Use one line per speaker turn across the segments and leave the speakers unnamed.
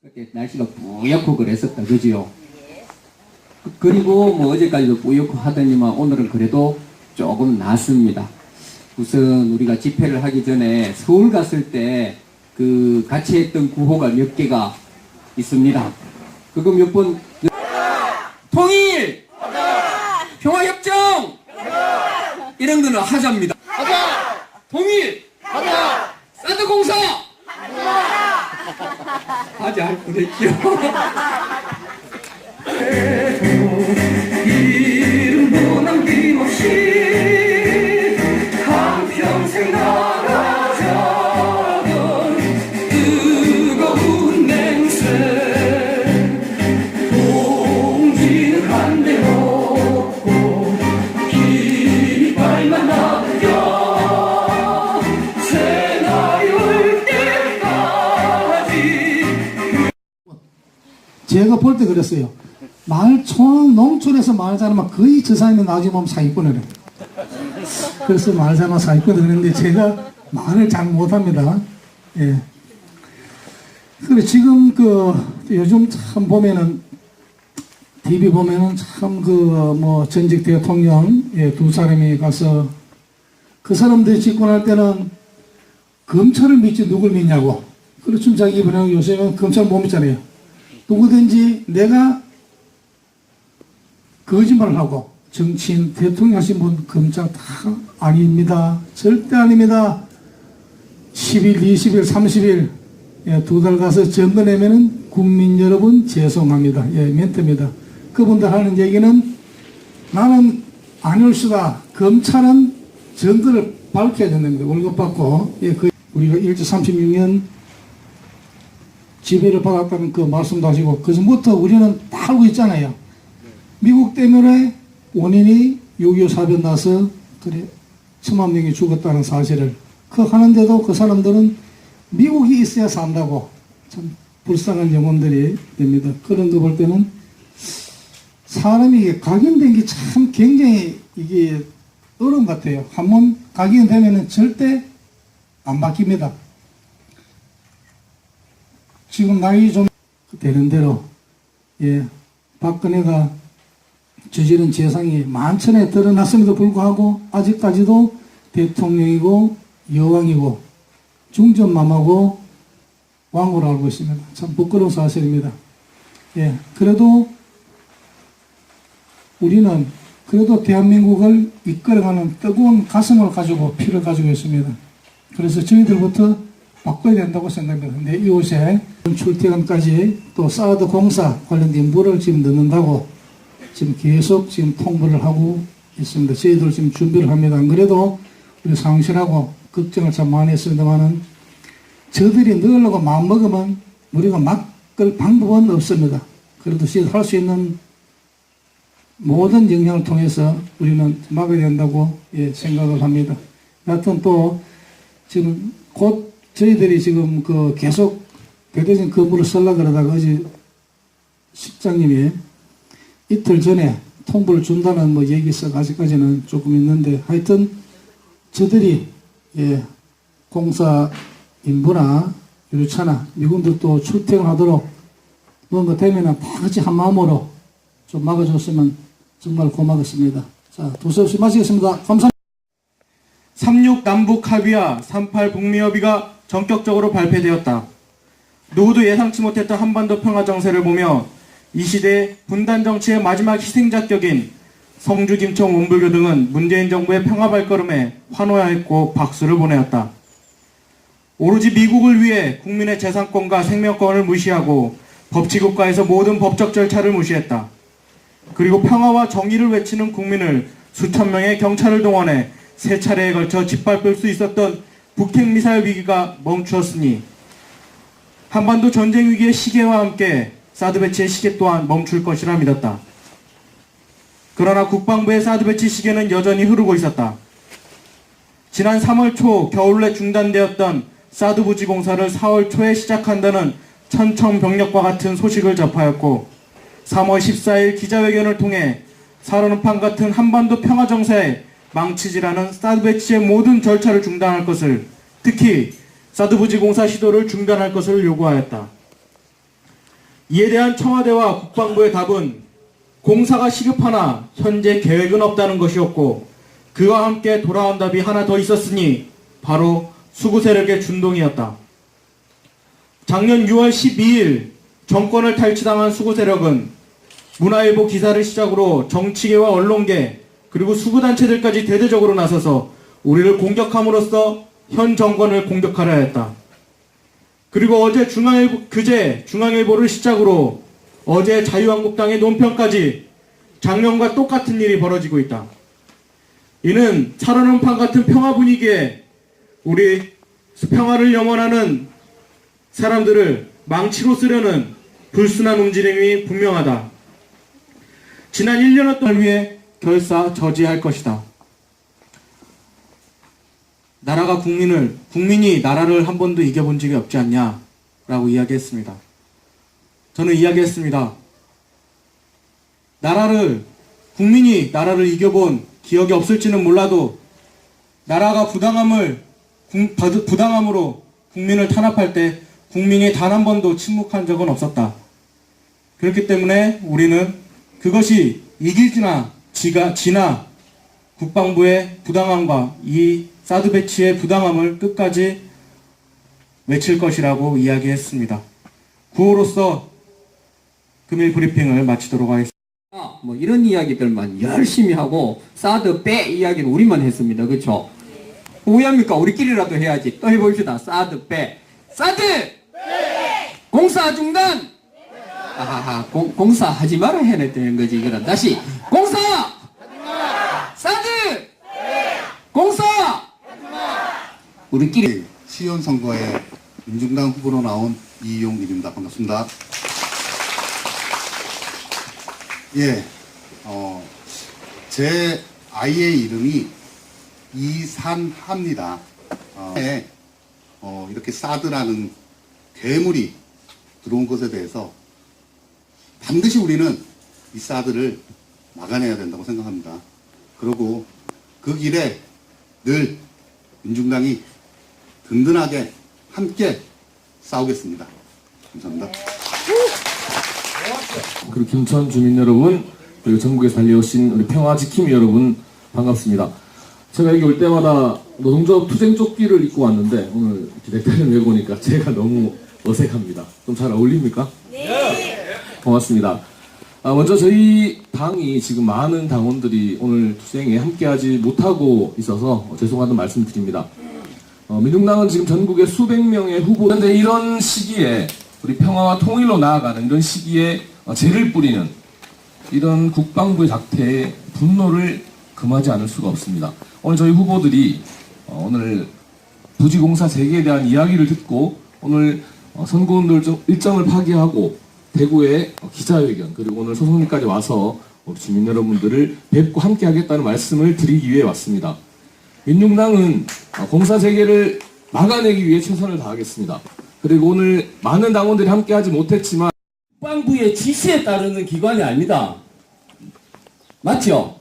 그때 날씨가 뿌옇고 그랬었다 그지요? 그- 그리고 뭐 어제까지도 뿌옇고 하더니만 오늘은 그래도 조금 낫습니다. 우선 우리가 집회를 하기 전에 서울 갔을 때 그 같이 했던 구호가 몇 개가 있습니다. 그거 몇 번? 통일! 평화협정! 이런 거는 하자입니다. 통일! 사드 공사! 하자 할 뻔했죠. 이름도 남김없이
제가 볼 때 그랬어요. 마을 촌 농촌에서 마을 사람은 거의 저 사람이 나중에 보면 사기꾼을 해요. 그래서 마을 사람 사기꾼을 그랬는데 제가 말을 잘 못합니다. 예. 그래 지금 그 요즘 참 보면은 TV 보면은 참 그 뭐 전직 대통령 예, 두 사람이 가서 그 사람들이 집권할 때는 검찰을 믿지 누굴 믿냐고. 그렇죠 자기 입으로 요새는 검찰 못 믿잖아요. 누구든지 내가 거짓말을 하고 정치인 대통령 하신 분 검찰 다 아닙니다. 절대 아닙니다. 10일, 20일, 30일 예, 두달 가서 점거 내면은 국민 여러분 죄송합니다. 예, 멘트입니다. 그분들 하는 얘기는 나는 아닐 수다. 검찰은 증거를 밝혀야 된답니다. 월급 받고 예, 그 우리가 1조 36년 지배를 받았다는 그 말씀도 하시고 그전부터 우리는 다 알고 있잖아요. 미국 때문에 원인이 6.25 사변 나서 그래 천만 명이 죽었다는 사실을 그 하는데도 그 사람들은 미국이 있어야 산다고 참 불쌍한 영혼들이 됩니다. 그런 거 볼 때는 사람이 각인된 게 참 굉장히 이게 어려운 것 같아요. 한번 각인되면은 절대 안 바뀝니다. 지금 나이 좀 되는 대로 예 박근혜가 저지른 재상이 만천에 드러났음에도 불구하고 아직까지도 대통령이고 여왕이고 중전맘하고 왕으로 알고 있습니다. 참 부끄러운 사실입니다. 예 그래도 우리는 그래도 대한민국을 이끌어가는 뜨거운 가슴을 가지고 피를 가지고 있습니다. 그래서 저희들부터 바꿔야 된다고 생각합니다. 근데 이곳에 출퇴근까지 또 사드 공사 관련된 물을 지금 넣는다고 지금 계속 지금 통보를 하고 있습니다. 저희들 지금 준비를 합니다. 안 그래도 우리 상실하고 걱정을 참 많이 했습니다만은 저들이 넣으려고 마음먹으면 우리가 막을 방법은 없습니다. 그래도 할 수 있는 모든 영향을 통해서 우리는 막아야 된다고 예, 생각을 합니다. 여하튼 또 지금 곧 저희들이 지금 그 계속 대대적인 건물을 쓰려 그러다가 어제 식장님이 이틀 전에 통보를 준다는 뭐 얘기 있어 아직까지는 조금 있는데 하여튼 저들이 예, 공사 인부나 유류차나 미군들도 출퇴근하도록 뭔가 되면은 다 같이 한 마음으로 좀 막아줬으면 정말 고맙겠습니다. 자, 두세 없이 마치겠습니다. 감사합니다.
36 남북 합의와 38 북미 협의가 전격적으로 발표되었다. 누구도 예상치 못했던 한반도 평화 정세를 보며 이 시대의 분단 정치의 마지막 희생자격인 성주 김청 원불교 등은 문재인 정부의 평화 발걸음에 환호하였고 박수를 보내었다. 오로지 미국을 위해 국민의 재산권과 생명권을 무시하고 법치국가에서 모든 법적 절차를 무시했다. 그리고 평화와 정의를 외치는 국민을 수천 명의 경찰을 동원해 세 차례에 걸쳐 짓밟을 수 있었던 북핵 미사일 위기가 멈추었으니 한반도 전쟁 위기의 시계와 함께 사드 배치의 시계 또한 멈출 것이라 믿었다. 그러나 국방부의 사드 배치 시계는 여전히 흐르고 있었다. 지난 3월 초 겨울에 중단되었던 사드 부지 공사를 4월 초에 시작한다는 천청병력과 같은 소식을 접하였고 3월 14일 기자회견을 통해 사르는판 같은 한반도 평화 정세에 망치지라는 사드 배치의 모든 절차를 중단할 것을 특히 사드 부지 공사 시도를 중단할 것을 요구하였다. 이에 대한 청와대와 국방부의 답은 공사가 시급하나 현재 계획은 없다는 것이었고 그와 함께 돌아온 답이 하나 더 있었으니 바로 수구 세력의 준동이었다. 작년 6월 12일 정권을 탈취당한 수구 세력은 문화일보 기사를 시작으로 정치계와 언론계 그리고 수구단체들까지 대대적으로 나서서 우리를 공격함으로써 현 정권을 공격하려 했다. 그리고 어제 중앙일보, 그제 중앙일보를 시작으로 어제 자유한국당의 논평까지 작년과 똑같은 일이 벌어지고 있다. 이는 살얼음판 같은 평화 분위기에 우리 평화를 염원하는 사람들을 망치로 쓰려는 불순한 움직임이 분명하다. 지난 1년여 동안 위해 결사 저지할 것이다. 나라가 국민을, 국민이 나라를 한 번도 이겨본 적이 없지 않냐? 라고 이야기했습니다. 저는 이야기했습니다. 나라를, 국민이 나라를 이겨본 기억이 없을지는 몰라도 나라가 부당함을, 부당함으로 국민을 탄압할 때 국민이 단 한 번도 침묵한 적은 없었다. 그렇기 때문에 우리는 그것이 이길지나 지가, 지나 국방부의 부당함과 이 사드 배치의 부당함을 끝까지 외칠 것이라고 이야기했습니다. 구호로서 금일 브리핑을 마치도록 하겠습니다.
아, 뭐 이런 이야기들만 열심히 하고 사드 빼 이야기는 우리만 했습니다. 그렇죠? 오해합니까? 우리끼리라도 해야지. 또 해봅시다. 사드 빼. 사드! 공사 중단! 아하하, 공, 공사 하지 마라 해냈다는 거지. 그럼 다시. 공사! 사드! 공사! 우리끼리.
시의원 선거에 민중당 후보로 나온 이용일입니다. 반갑습니다. 예, 어, 제 아이의 이름이 이산하입니다. 어, 네, 어, 이렇게 사드라는 괴물이 들어온 것에 대해서 반드시 우리는 이 사드를 막아내야 된다고 생각합니다. 그리고 그 길에 늘 민중당이 든든하게 함께 싸우겠습니다. 감사합니다.
그리고 김천 주민 여러분, 그리고 전국에서 달려오신 우리 평화 지킴이 여러분 반갑습니다. 제가 여기 올 때마다 노동조합 투쟁 조끼를 입고 왔는데 오늘 이렇게 넥타이를 메고 오니까 제가 너무 어색합니다. 좀 잘 어울립니까? 네. 고맙습니다. 아, 먼저 저희 당이 지금 많은 당원들이 오늘 투쟁에 함께하지 못하고 있어서 어, 죄송하다는 말씀 드립니다. 어, 민중당은 지금 전국에 수백 명의 후보. 그런데 이런 시기에 우리 평화와 통일로 나아가는 이런 시기에 어, 죄를 뿌리는 이런 국방부의 작태에 분노를 금하지 않을 수가 없습니다. 오늘 저희 후보들이 어, 오늘 부지공사 재개에 대한 이야기를 듣고 오늘 어, 선거운동 일정- 일정을 파기하고 대구에 어, 기자회견 그리고 오늘 소송리까지 와서 우리 주민 여러분들을 뵙고 함께 하겠다는 말씀을 드리기 위해 왔습니다. 민중당은 어, 공사 재개를 막아내기 위해 최선을 다하겠습니다. 그리고 오늘 많은 당원들이 함께하지 못했지만
국방부의 지시에 따르는 기관이 아닙니다. 맞죠?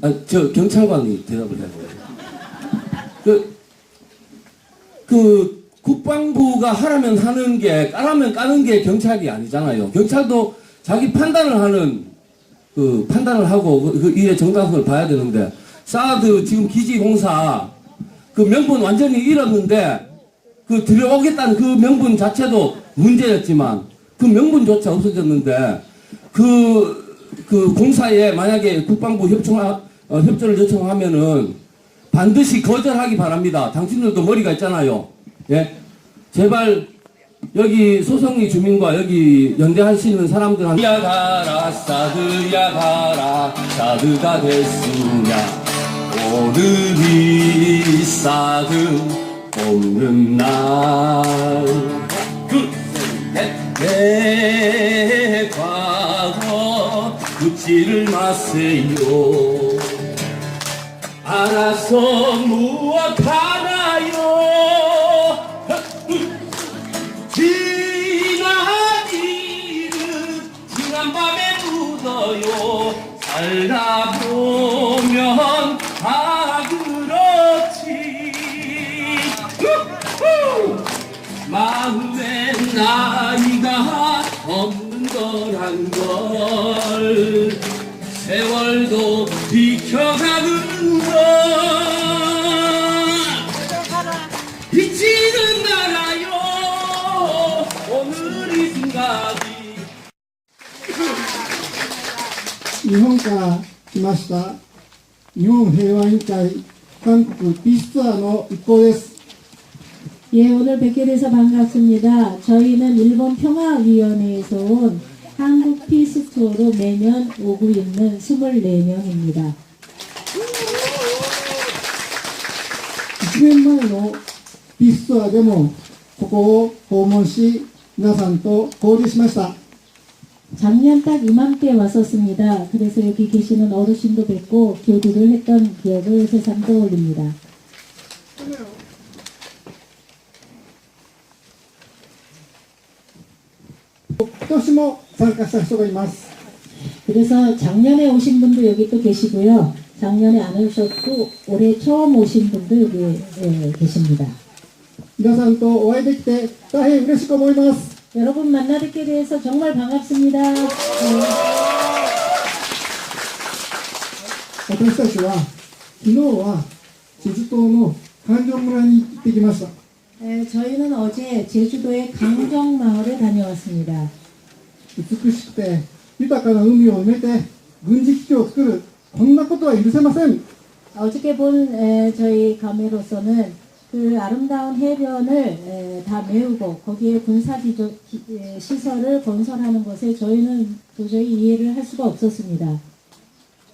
아, 저 경찰관이 대답을 해요. 그, 그 국방부가 하라면 하는 게 까라면 까는 게 경찰이 아니잖아요. 경찰도 자기 판단을 하는 그 판단을 하고 그, 그 이의 정당성을 봐야 되는데 사드 지금 기지 공사 그 명분 완전히 잃었는데 그 들여오겠다는 그 명분 자체도 문제였지만 그 명분조차 없어졌는데 그, 그 공사에 만약에 국방부 협청, 어, 협조를 요청하면은 반드시 거절하기 바랍니다. 당신들도 머리가 있잖아요. 예? 제발 여기 소송리 주민과 여기 연대하시는 사람들한테 야 가라 사드야 가라 사드가 됐으냐 오늘이 사드 없는 날. 그, 내 과거 묻지를 마세요. 알아서 무엇하나요? 지난 일은 지난 밤에 묻어요. 살다 보
日本から来ました日本平和委員会韓国ピースツアーの一行です
예, 오늘 뵙게 돼서 반갑습니다. 저희는 일본 평화위원회에서 온 한국 피스 투어로 매년 오고 있는 24명입니다.
1年前のピースツアーでもここを訪問し皆さんと交流しました
작년 딱 이맘때 왔었습니다. 그래서 여기 계시는 어르신도 뵙고 교류를 했던 기억을 새삼 떠올립니다.
今年も参加した人がいます
그래서 작년에 오신 분도 여기 또 계시고요. 작년에 안 오셨고 올해 처음 오신 분도 여기 예, 계십니다.
皆さんとお会いできて大変嬉しく思います
여러분 만나뵙게 돼서 정말 반갑습니다. 네.
私たちは昨日はチェジュ島の環状村に行ってきました
네, 저희는 어제 제주도의 강정마을에 다녀왔습니다.
美しくて豊かな海を埋めて軍事基地を作るこんなことは許せません
어저께 본 에, 저희 감회로서는 그 아름다운 해변을 에, 다 메우고 거기에 군사 기조, 기- 에, 시설을 건설하는 것에 저희는 도저히 이해를 할 수가 없었습니다.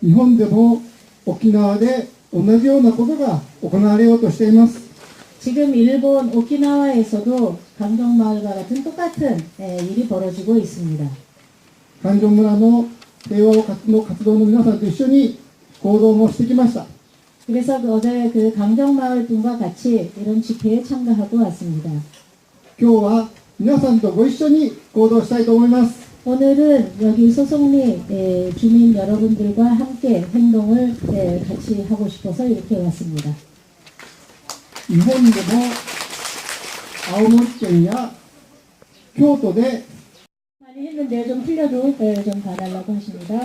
日本でも沖縄で同じようなことが行われようとしています
지금 일본 오키나와에서도 강정마을과 같은 똑같은 에, 일이 벌어지고 있습니다.
環状村の平和を活動活動の皆さんと一緒に行動もしてきました
그래서 그 어제 그 강정마을 분과 같이 이런 집회에 참가하고 왔습니다.
今日は皆さんとご一緒に行動したいと思います
오늘은 여기 소송리 에, 주민 여러분들과 함께 행동을 에, 같이 하고 싶어서 이렇게 왔습니다.
日本でも青森県や京都で
많이 했는데요. 좀 틀려도 에, 좀 봐달라고 하십니다.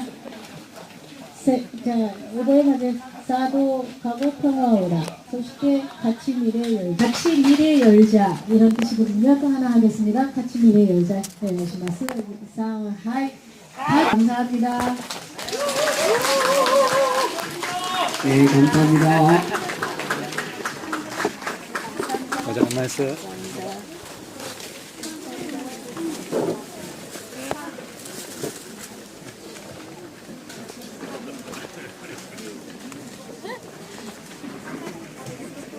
세, 자, 이번에 맞은 사도 가고 평화오라. 소식에 같이 미래 열자. 같이 미래 열자. 이런 뜻이거든요. 또 하나 하겠습니다. 같이 미래 열자. 네, 말씀 상하이. 감사합니다.
네, 감사합니다.
고생하셨어요.
皆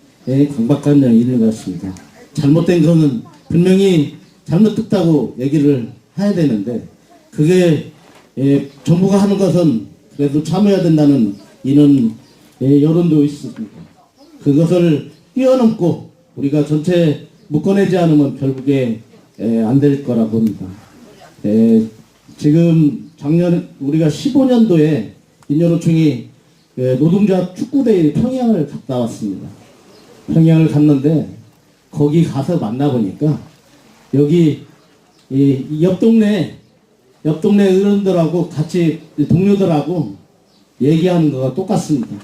강박관념 이를 같습니다. 잘못된 거는 분명히 잘못됐다고 얘기를 해야 되는데 그게 예, 정부가 하는 것은 그래도 참아야 된다는 이는 예, 여론도 있습니다. 그것을 뛰어넘고 우리가 전체 묶어내지 않으면 결국에 안될 거라 봅니다. 에, 지금 작년 우리가 15년도에 인연호총이 에, 노동자 축구대회 평양을 갔다 왔습니다. 평양을 갔는데 거기 가서 만나 보니까 여기 이, 이옆 동네 옆 동네 어른들하고 같이 동료들하고 얘기하는 거가 똑같습니다.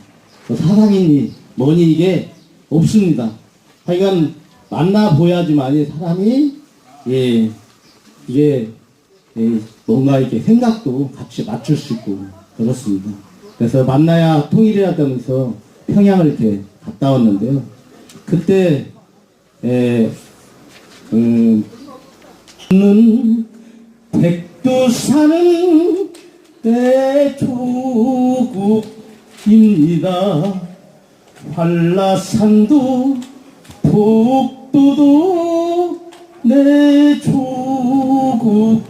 뭐 사상이니 뭐니 이게 없습니다. 하여간 만나 보야지만이 사람이 예 이게 예, 뭔가 이렇게 생각도 같이 맞출 수 있고 그렇습니다. 그래서 만나야 통일해야되면서 평양을 이렇게 갔다 왔는데요. 그때 예, 음, 는 백두산은 내 조국입니다. 한라산도 북도도 내 조국